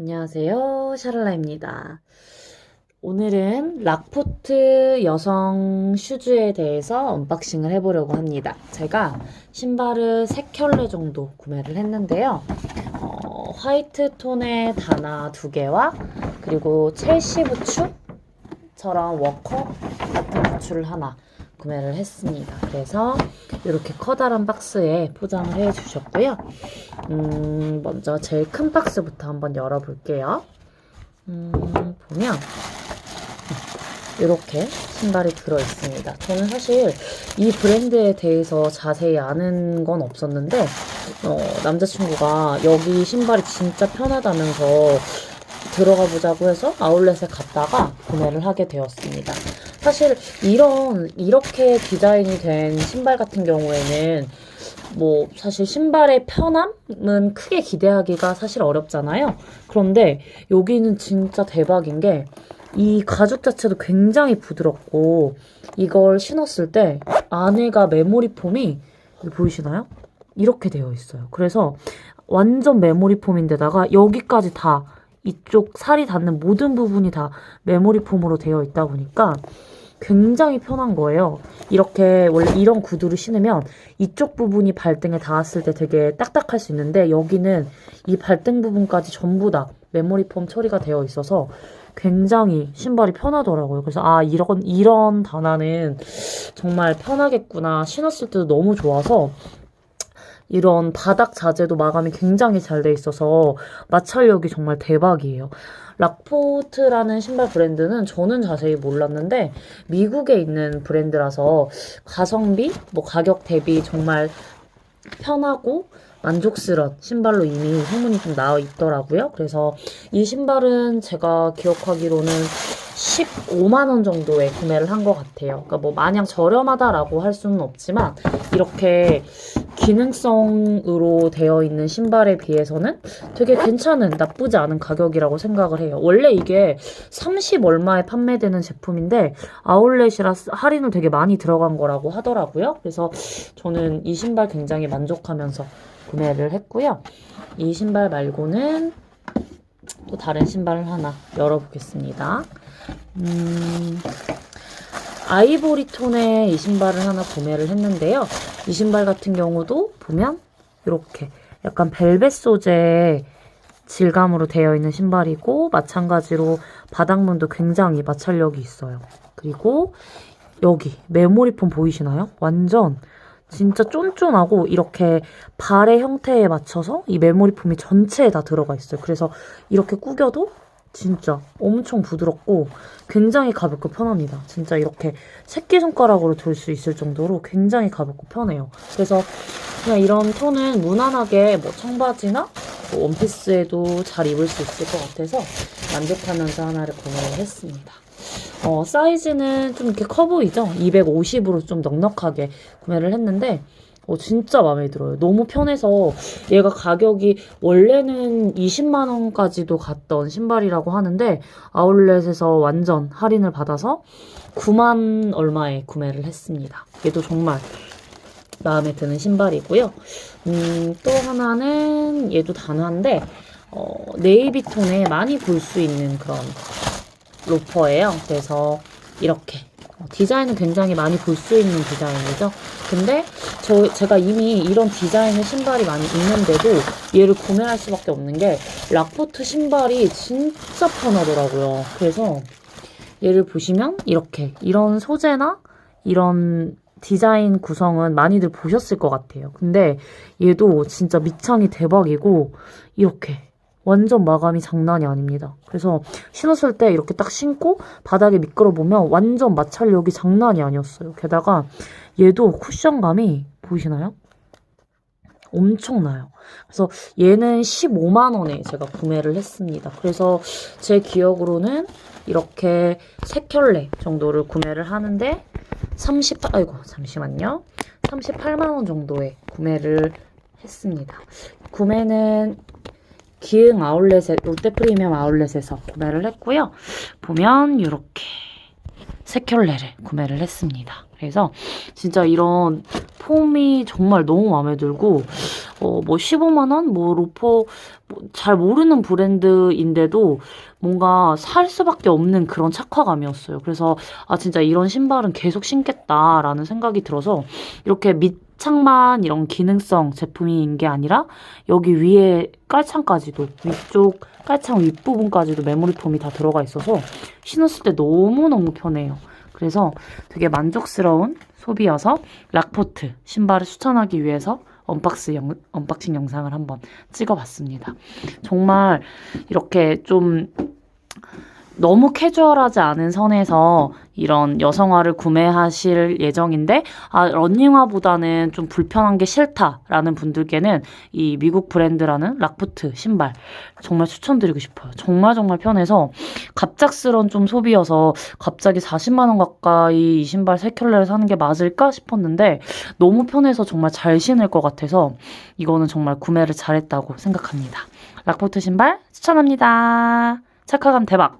안녕하세요. 샤랄라입니다. 오늘은 락포트 여성 슈즈에 대해서 언박싱을 해보려고 합니다. 제가 신발을 3켤레 정도 구매를 했는데요. 어, 화이트 톤의 다나 2개와 그리고 첼시 부츠처럼 워커 같은 부츠를 하나 구매를 했습니다. 그래서 이렇게 커다란 박스에 포장을 해 주셨고요. 음, 먼저 제일 큰 박스부터 한번 열어볼게요. 음, 보면 이렇게 신발이 들어있습니다. 저는 사실 이 브랜드에 대해서 자세히 아는 건 없었는데 어, 남자친구가 여기 신발이 진짜 편하다면서 들어가 보자고 해서 아울렛에 갔다가 구매를 하게 되었습니다. 사실 이런 이렇게 디자인이 된 신발 같은 경우에는 뭐 사실 신발의 편함은 크게 기대하기가 사실 어렵잖아요. 그런데 여기는 진짜 대박인 게 이 가죽 자체도 굉장히 부드럽고 이걸 신었을 때 안에가 메모리 폼이 보이시나요? 이렇게 되어 있어요. 그래서 완전 메모리 폼인데다가 여기까지 다 이쪽 살이 닿는 모든 부분이 다 메모리 폼으로 되어 있다 보니까 굉장히 편한 거예요. 이렇게 원래 이런 구두를 신으면 이쪽 부분이 발등에 닿았을 때 되게 딱딱할 수 있는데 여기는 이 발등 부분까지 전부 다 메모리 폼 처리가 되어 있어서 굉장히 신발이 편하더라고요. 그래서 아 이런 이런 단화는 정말 편하겠구나 신었을 때도 너무 좋아서 이런 바닥 자재도 마감이 굉장히 잘 돼 있어서 마찰력이 정말 대박이에요. 락포트라는 신발 브랜드는 저는 자세히 몰랐는데 미국에 있는 브랜드라서 가성비, 뭐 가격 대비 정말 편하고 만족스러운 신발로 이미 소문이 좀 나와 있더라고요. 그래서 이 신발은 제가 기억하기로는 15만 원 정도에 구매를 한 것 같아요. 그러니까 뭐 마냥 저렴하다라고 할 수는 없지만 이렇게 기능성으로 되어 있는 신발에 비해서는 되게 괜찮은 나쁘지 않은 가격이라고 생각을 해요. 원래 이게 30 얼마에 판매되는 제품인데 아울렛이라 할인을 되게 많이 들어간 거라고 하더라고요. 그래서 저는 이 신발 굉장히 만족하면서 구매를 했고요. 이 신발 말고는 또 다른 신발을 하나 열어보겠습니다. 음, 아이보리 톤의 이 신발을 하나 구매를 했는데요. 이 신발 같은 경우도 보면 이렇게 약간 벨벳 소재 질감으로 되어 있는 신발이고 마찬가지로 바닥문도 굉장히 마찰력이 있어요. 그리고 여기 메모리 폼 보이시나요? 완전 진짜 쫀쫀하고 이렇게 발의 형태에 맞춰서 이 메모리 폼이 전체에 다 들어가 있어요. 그래서 이렇게 꾸겨도 진짜 엄청 부드럽고 굉장히 가볍고 편합니다. 진짜 이렇게 새끼손가락으로 들 수 있을 정도로 굉장히 가볍고 편해요. 그래서 그냥 이런 톤은 무난하게 뭐 청바지나 뭐 원피스에도 잘 입을 수 있을 것 같아서 만족하면서 하나를 구매를 했습니다. 어, 사이즈는 좀 이렇게 커 보이죠? 250으로 좀 넉넉하게 구매를 했는데 어, 진짜 마음에 들어요. 너무 편해서 얘가 가격이 원래는 20만 원까지도 갔던 신발이라고 하는데 아울렛에서 완전 할인을 받아서 9만 얼마에 구매를 했습니다. 얘도 정말 마음에 드는 신발이고요. 음, 또 하나는 얘도 단화인데 어, 네이비 톤에 많이 볼 수 있는 그런 로퍼예요. 그래서 이렇게 어, 디자인은 굉장히 많이 볼 수 있는 디자인이죠. 근데 저 제가 이미 이런 디자인의 신발이 많이 있는데도 얘를 구매할 수밖에 없는 게 락포트 신발이 진짜 편하더라고요. 그래서 얘를 보시면 이렇게 이런 소재나 이런 디자인 구성은 많이들 보셨을 것 같아요. 근데 얘도 진짜 밑창이 대박이고 이렇게 완전 마감이 장난이 아닙니다. 그래서 신었을 때 이렇게 딱 신고 바닥에 미끄러 보면 완전 마찰력이 장난이 아니었어요. 게다가 얘도 쿠션감이 보이시나요? 엄청나요. 그래서 얘는 15만 원에 제가 구매를 했습니다. 그래서 제 기억으로는 이렇게 세 켤레 정도를 구매를 하는데 38 아이고 잠시만요. 38만 원 정도에 구매를 했습니다. 구매는 기흥 아울렛에 롯데 프리미엄 아울렛에서 구매를 했고요. 보면 이렇게 세 켤레를 구매를 했습니다. 그래서 진짜 이런 폼이 정말 너무 마음에 들고 어, 뭐 15만 원, 뭐 로퍼 뭐 잘 모르는 브랜드인데도 뭔가 살 수밖에 없는 그런 착화감이었어요. 그래서 아 진짜 이런 신발은 계속 신겠다라는 생각이 들어서 이렇게 밑 창만 이런 기능성 제품인 게 아니라 여기 위에 깔창까지도 위쪽 깔창 윗부분까지도 메모리 폼이 다 들어가 있어서 신었을 때 너무너무 편해요. 그래서 되게 만족스러운 소비여서 락포트 신발을 추천하기 위해서 언박스 영, 언박싱 영상을 한번 찍어봤습니다. 정말 이렇게 좀 너무 캐주얼하지 않은 선에서 이런 여성화를 구매하실 예정인데 아 러닝화보다는 좀 불편한 게 싫다라는 분들께는 이 미국 브랜드라는 락푸트 신발 정말 추천드리고 싶어요. 정말 정말 편해서 갑작스런 좀 소비여서 갑자기 40만 원 가까이 이 신발 세 켤레를 사는 게 맞을까 싶었는데 너무 편해서 정말 잘 신을 것 같아서 이거는 정말 구매를 잘했다고 생각합니다. 락포트 신발 추천합니다. 착화감 대박!